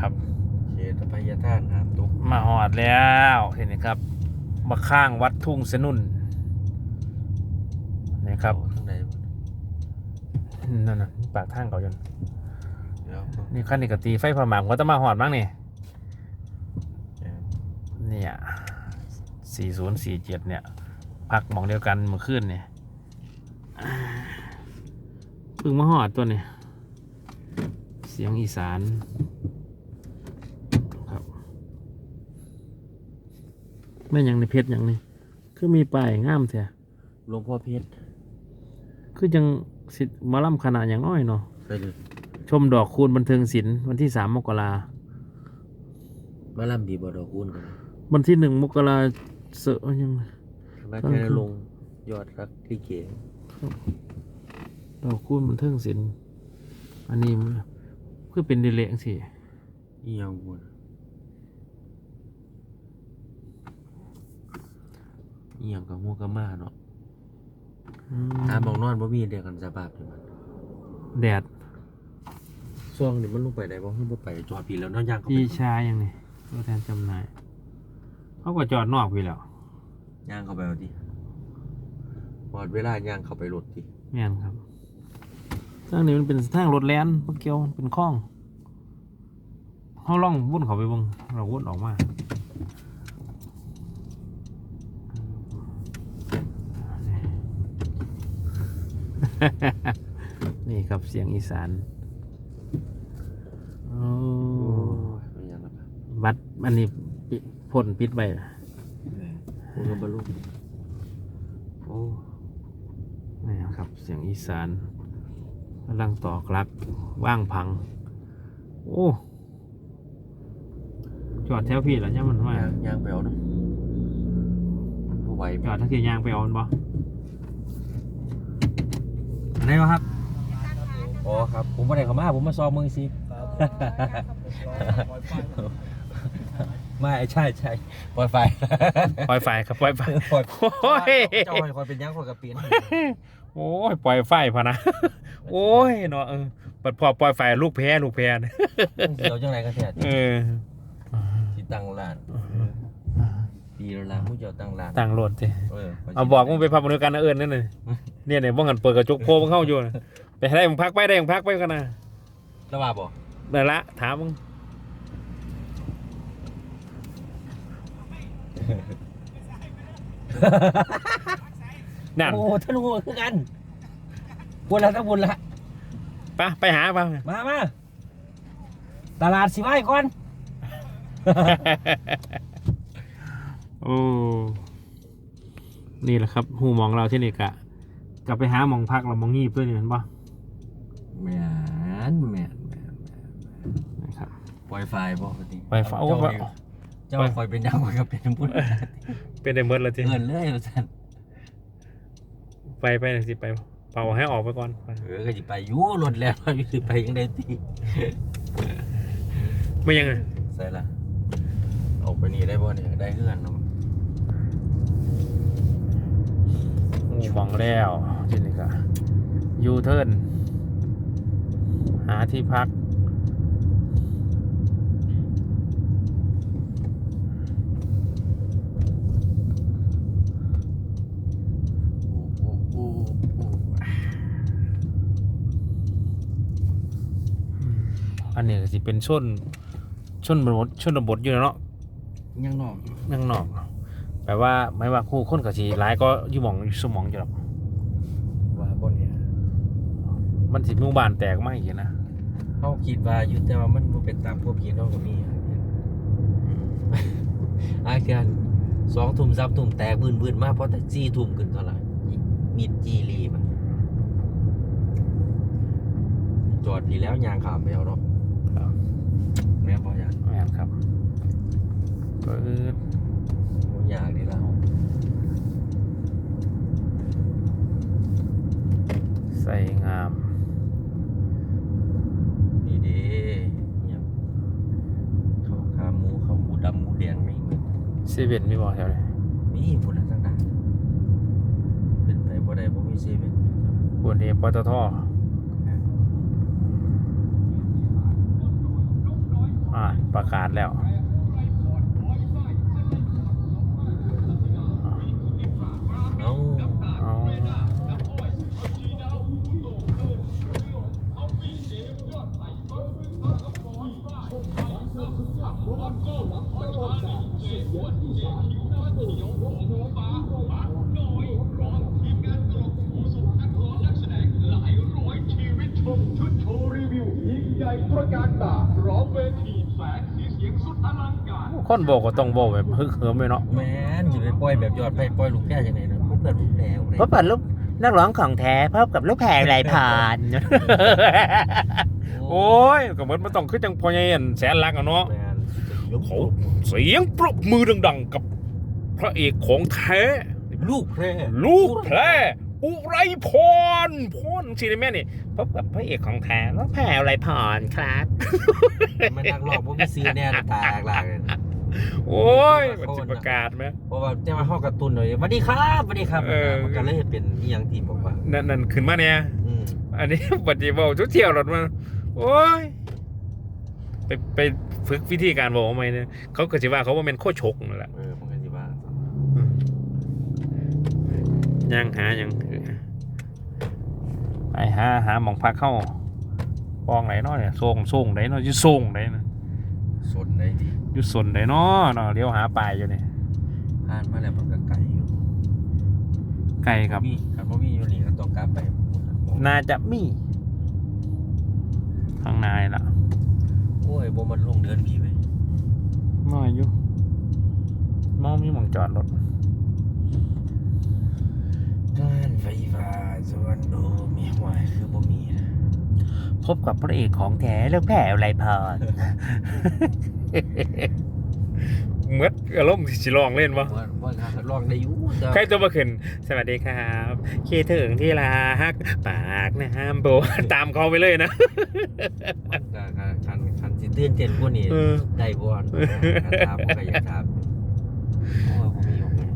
ครับเขตอภัยทานหามตุกมาหอดแล้วเห็นไหมครับ มาข้างวัดทุ่งสนุนนี่ครับข้างในนั่นน่ะปากทางเขาจนเดี๋ยวนี่ขั้นนี้ก็ตีไฟพม่าก็จะมาหอดบ้างนี่เนี่ยสี่ศูนย์สี่เจ็ดเนี่ย พักหมองเดียวกันเมื่อคืนเนี่ยอ่าเพิ่งมาหอดตัวเนี่ย เสียงอีสานครับ ไม่นหยังในเพชรยังนี่คือมีป้ายงามแท้หลวงพ่อเพชรคือยังสิทธิ์หมาล่ำขนาดอย่างน้อยเนาะไปเลยชมดอกคูณบันเทิงศิลป์วันที่สามมกรามาล่ำดีบ่ดอกคูณกันวันที่หนึ่งมกราเสอะยังมาแค่ลงยอดรักที่เก๋ดอกคูณบันเทิงศิลป์อันนี้มันคือเป็นดีเลงสิอีหยังบุญ อีหยังกับหัวกับมาเนาะอืมตามบอกนอนบ่มีเดียวกันสภาพนี่มันแดดช่วงนี้มันลงไปได้บ่เพิ่งบ่ไปจอดปีแล้วเนอกย่างเข้าอีไปชายังนี่ตัวแทนจำหน่ายเขาก็จอดนอกพี่แล้วย่างเข้าไปเอาดิพอดเวลาย่างเข้าไปรถดิแม่นครับทางนี้มันเป็นทางรถแล่นเมื่อกี้มันเป็นคลองเขาล่องวุ่นเขาไปเบงเราวุ่นออกมา นี่ครับเสียงอีสานโอ้โอ้ยไม่ยังละบัดอันนี้ปิพ่นปิดไปกูก็บรรลุโอ้นี่ครับเสียงอีสานกำลังตอกลักว่างพัง โอ้จอดแถวพี่เหรอเนี่ยมันว่าย่างย่างไปเอาเนาะมันบ่ไหวจอดทั้งที่ยางไปเอามันบ่อัน ไหนวะครับอ๋อครับ ผมบ่ได้เข้ามาผมมาซ้อมมือสิไม่ใช่ใช่ปล่อยไฟปล่อยไฟครับปล่อยไฟปล่อยโอ้ยเจ้าให้คอยเป็นยังคอยกับปีนโอ้ยปล่อยไฟพะนะโอ้ยเนาะเออปัดพอปล่อยไฟลูกแพ้ลูกแพ้นะเดี๋ยวจังไรกันแท้เออที่ตั้งร้าน ปีละล้านมึงจะเอาตั้งร้านต่างโหลดสิเออเอาบอกมึงไปพักบริการนะเอิญนั่นน่ะเนี่ยเนี่ยว่างันเปิดกระจกโพมึงเข้าอยู่น่ะไปให้ได้มึงพักไปได้มึงพักไปกันนะระบาบ่ได้ละถามมึงนั่นโอ้ท่านหัวคือกันบุญละทั้งบุญละไปไปหาไปมามาตลาดสิไว้ก่อน โอ้ นี่แหละครับหูมองเราที่นี่กะกลับไปหาหมองพักเรามองงีบด้วยนี่เห็นปะแม่นแม่นแม่นนะครับปล่อยไฟบ่ปกติปล่อยไฟโอ้เจ้านี่เจ้าคอยเป็นยังคอยก็เป็นบุญเป็นได้เมิดแล้วทีเอินเลยว่าซั่นไปไปหน่อยสิไป เป่าให้ออกไปก่อนไปเออก็สิไปอยู่รถแล้วอยู่สิไปยังได้ติไม่ยังไงใส่ละออกไปนี่ได้บ่เนี่ยได้เฮือนเนาะ หูมองแล้วที่นี่กะยูเทิร์นหาที่พักโอ้โหโอ้โหอันนี้ก็สิเป็นชนชนบทชนบทอยู่เนาะยังนอกนั่งนอก แปลว่าไม่ว่าคู่คนกับสีร้ายก็อยู่หมองอยู่สมองอยู่หรอกว่าบ่เนี่ยมันสิหมู่บ้านแตกไม่อีกนะเขาคิดว่าอยู่แต่ว่ามันบ่เป็นตามพวกพี่น้องก็มีอาเกันสองทุ่มสามทุ่มแตกบืนบืนๆมาเพราะแต่สี่ทุ่มขึ้นก็ละมีดจีรีมันจอดพี่แล้วยางขามไปเอาเนาะครับแม่บ่อยากแม่นครับเปิด บ่อยากนี่แล้ว ใส่งาม นี่เด้เนี่ยเขาขาหมูเขาหมูดำหมูแดงไม่มี เซเว่นมีบอกแถวไหนมีพุ่นละทั้งนั้นเป็นไปบ่ได้บ่มีเซเว่นบนเอปตทอ่านประกาศแล้วเอ้าเอา คนโบกก็ต้องโบกแบบฮึกเหิมเลยเนาะแม่นอยู่ในปล่อยแบบยอดไปปล่อยลูกแก้จังไดนะเพื่อนลูกแก้วเลยเพราะเปิดลูกนักร้องของแท้พบกับลูกแพรไรผ่านโอ้ยก็เหมือนมันต้องขึ้นจังพอใหญ่อันแสนลักอะเนาะแม่นลูกเขาเสียงปรบมือดังๆกับพระเอกของแท้ลูกแพร่ลูกแพร อุไรพรพรซีนิแม่นี่พบกับพระเอกของแท้แล้วแพรไรพรครับมันนักร้องบ่มีซื้อแน่ตาหลากเลยโอ้ยมันจะประกาศไหมเพราะว่าจะมาเข้าการ์ตูนหน่อยสวัสดีครับสวัสดีครับเออมันก็เลยเป็นอีหยังที่บอกว่านั่นนั่นขึ้นมาเนี่ยอืมอันนี้ปฏิบัติชุดเที่ยวรถมาโอ้ยไปไปฝึกวิธีการบอกทำไมเนี่ยเขาก็จะว่าเขาว่าเป็นโคชกนั่นแหละเออผมก็สิว่ายังหายัง ไปหาหาหมองพักเข้าปองไหนเนาะเนี่ยส่งส่งไหนเนาะอยุ่ส่งไหนนะสนได้ดีอยุ่สนไหนเนาะเนาะเลี้ยวหาปลายอยู่เนี่ยผ่านมาแล้วมันก็ไกลอยู่ไกลครับ มีครับบ่มีอยู่นี่ก็ต้องกลับไปน่าจะมีข้างในละโอ้ยบ่มันลงเดินพี่ไปน้อยอยู่มองมีหมองจอดรถ การไฟฟ้าส่วนโดมีหวายคือบ่มีนะพบกับพระเอกของแท้แล้วแผ่ไรพรเมื่ออารมณ์สิลองเล่นวะว่าว่าการลองได้อยู่แต่ใครตัวมาขึ้น สวัสดีครับเคถึงที่รักปากน้ำโบตามเขาไปเลยนะมันก็คันคันสิตื่นเต้นกว่านี้เออได้บ่อนคันถามก็อยากถามโอ้ยบ่มีออกมา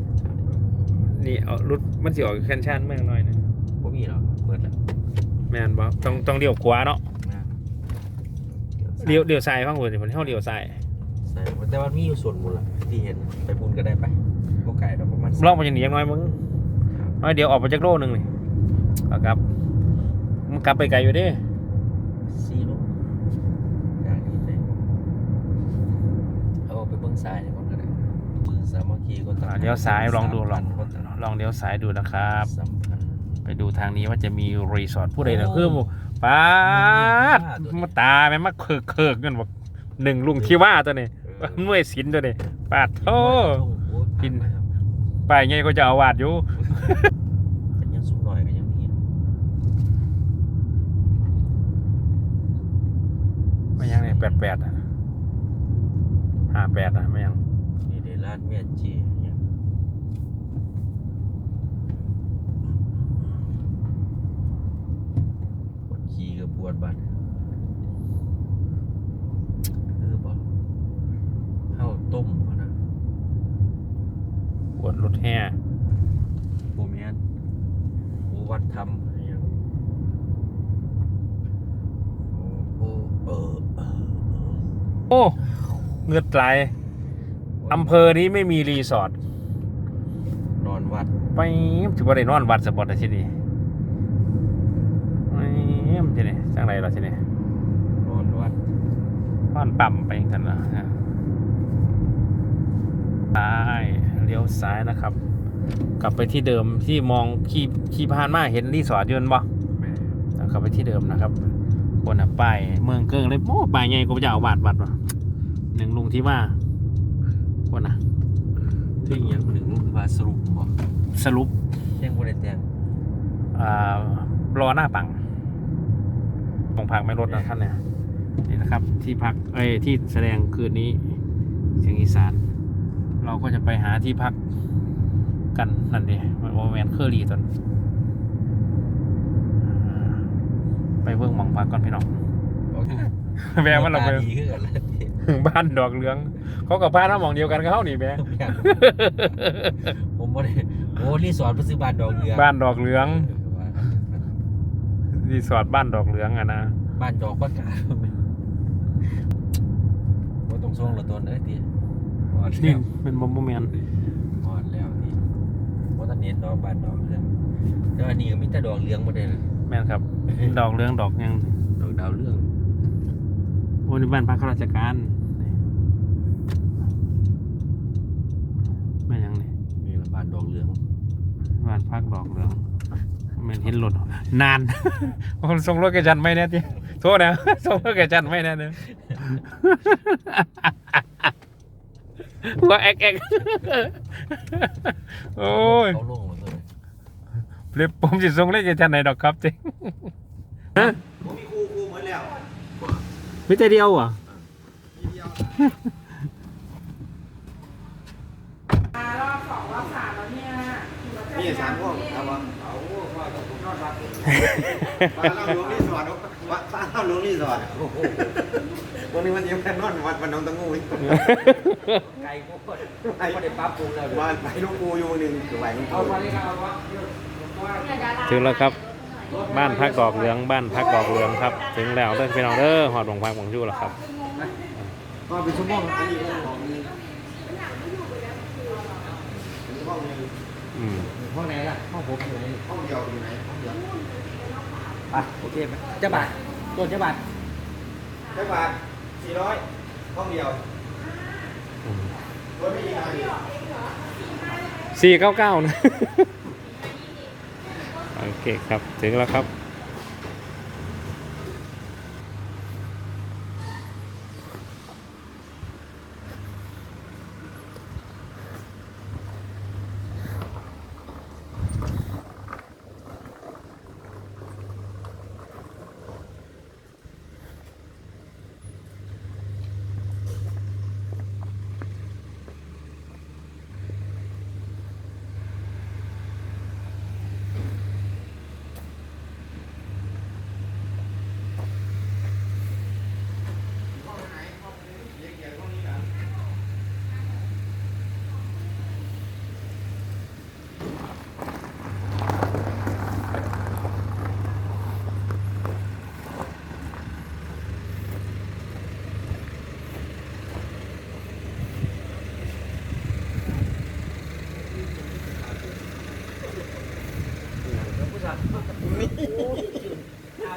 นี่เอารถมันสิออกแคนชันเมื่อหน่อยหนึงบ่มีหรอกเบิดแล้วแม่นบ่ต้องต้องเลี้ยวขวาเนาะนะเลี้ยวเลี้ยวซ้ายฟังผมสิผมเท่าเลี้ยวซ้ายใช่แต่ว่ามีอยู่ส่วนบุญล่ะที่เห็นไปบุญก็ได้ไปบ่ไกลดอกประมาณลองไปอย่างนี้ยังน้อยมึงน้อยเดี๋ยวออกไปจากโลนึงนี่เอาครับมันกลับไปไกลอยู่เดิสี่โลอย่างนี้ไปเอาไปเบิ่งซ้ายก่อนก็ได้เบิ่งสามัคคีก็ต้องเลี้ยวซ้ายลองดูลองสามพันคน ลองเลี้ยวซ้ายดูนะครับสามพันไปดูทางนี้ว่าจะมีรีสอร์ทผู้ใดนะคือป้าดตัวนี้มาตาแม่มาเคิกเคิกกันบอกหนึ่งลุงที่ว่าตัวนี้เออหน่วยศิลป์ตัวนี้ปาดโทกินไปไงก็จะเอาวาดอยู่แต่ยังสูงหน่อยก็ยังมีไม่ยังเนี่ยแปดแปดอะห้าแปดอะไม่ยังนี่ได้ร้านเมียจีเนี่ย ปวด ขี้กับปวดบัดคือบอกข้าวต้มพอนะปวดรถแห่โบเมียนโอวัดทำอะไรอย่าง โอ้โอ้เออเออเออโอ้เงือดไหลอำเภอนี้ไม่มีรีสอร์ทนอนวัดไปถือว่าได้นอนวัดสปอร์ตที่นี่ ไปที่นี่จังไรล่ะที่นี่นอนวัดบ้านปั๊มไปกันนะซ้ายเลี้ยวซ้ายนะครับ กลับไปที่เดิมที่มองขี่ขี่ผ่านมาเห็นรีสอร์ทอยืนบ่แม่แล้วกลับไปที่เดิมนะครับคนอะป้ายเมืองเกิงเลยโอ้ป้ายไงก็จะเอาบาดบัดวะหนึ่งลุงที่ว่าคนอะที่เงี้ยหนึ่งลูกว่าสรุปบอกสรุปเที่ยงบริเตียงอ่ารอหน้าปัง ตรงพักไม่ลดนะท่านเนี่ยนี่นะครับ ที่พักเอ้ยที่แสดงคืนนี้เสียงอีสาน เราก็จะไปหาที่พักกันนั่นดิโอแมนเคอรี่ตอนอ่าไปเบิ่งหมองพักก่อนพี่น้องบอกแวะว่าเราไปตดีขึ้นกันแล้วที่บ้านดอกเหลือง เขากับบ้านเราหมองเดียวกันกับเขานี่แม่ผมบ่ได้โอ้รีสอร์ทไปซื้อบ้านดอกเรือบ้านดอกเหลือง รีสอร์ทบ้านดอกเหลืองอะนะบ้านดอกประกาศบ่ต้องส่งละตัวเด้อติหอดนี่แล้วเป็นบอมแมนหอดแล้วนี่บ่ทันเห็นดอกบานดอกเหลืองแต่ว่านี่ก็มีแต่ดอกเหลืองบ่ได้นะแมนครับ ดอกเรืองดอกหยังดอกดาวเรืองโอ้นี่บ้านพักข้าราชการแม่นหยังนี่มีละบานดอกเหลือง บ้านพักดอกเรือง แม่นเห็นรถนานคนส่งรถแกจันไม่แน่ทีโทษนะส่งรถแกจันไม่แน่เนอะว่าแอกแอกโอ้ยเขาลงมาเลยเรียบผมจะส่งเลขแกจันไหนดอกครับจริงผมมีครูครูหมดแล้วมิแต่เดียวอะมีเดียวมารอบสองรอบสามแล้วเนี่ยมีสามพวกเอาวะเอาว่าผมนอนรั บบ้านเราหลวงรีสอร์ทวัดบ้านเราหลวงรีสอร์ทวันนี้มันยังแค่นอนวัดวันน้องตะงูอีกไก่พวกคนไก่บ่ได้ปรับปรุงแล้วบ้านไปหลูกปูอยู่หนึ่งถวายหลูกเอาปูมาเลยครับเอาวะถึงแล้วครับ บ้านพักดอกเหลือง บ้านพักดอกเหลืองครับ ถึงแล้วเด้อพี่น้องเด้อหอดหลวงพักหลวงชูแล้วครับก็เป็นชั่วโมงอันนี้ก็ของมีห้องหนึ่ง อืม ห้องไหนล่ะห้องผมอยู่ไหน ห้องเดียวอยู่ไหนห้องเดียว อะโอเคไหมเจ้าบาทต้นเจ้าบาทแค่บาทสี่ร้อยห้องเดียวอืมรถไม่มีอะไรสี่เก้าเก้านะ โอเคครับ ถึงแล้วครับ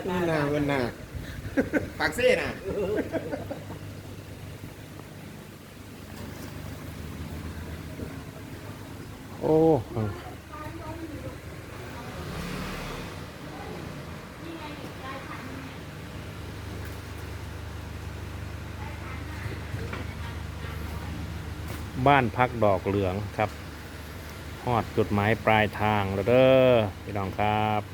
นี่นาเงินนาปากเซ่น่ะโอ้บ้านพักดอกเหลืองครับฮอดจุดหมายปลายทางแล้วเด้อพี่น้องครับ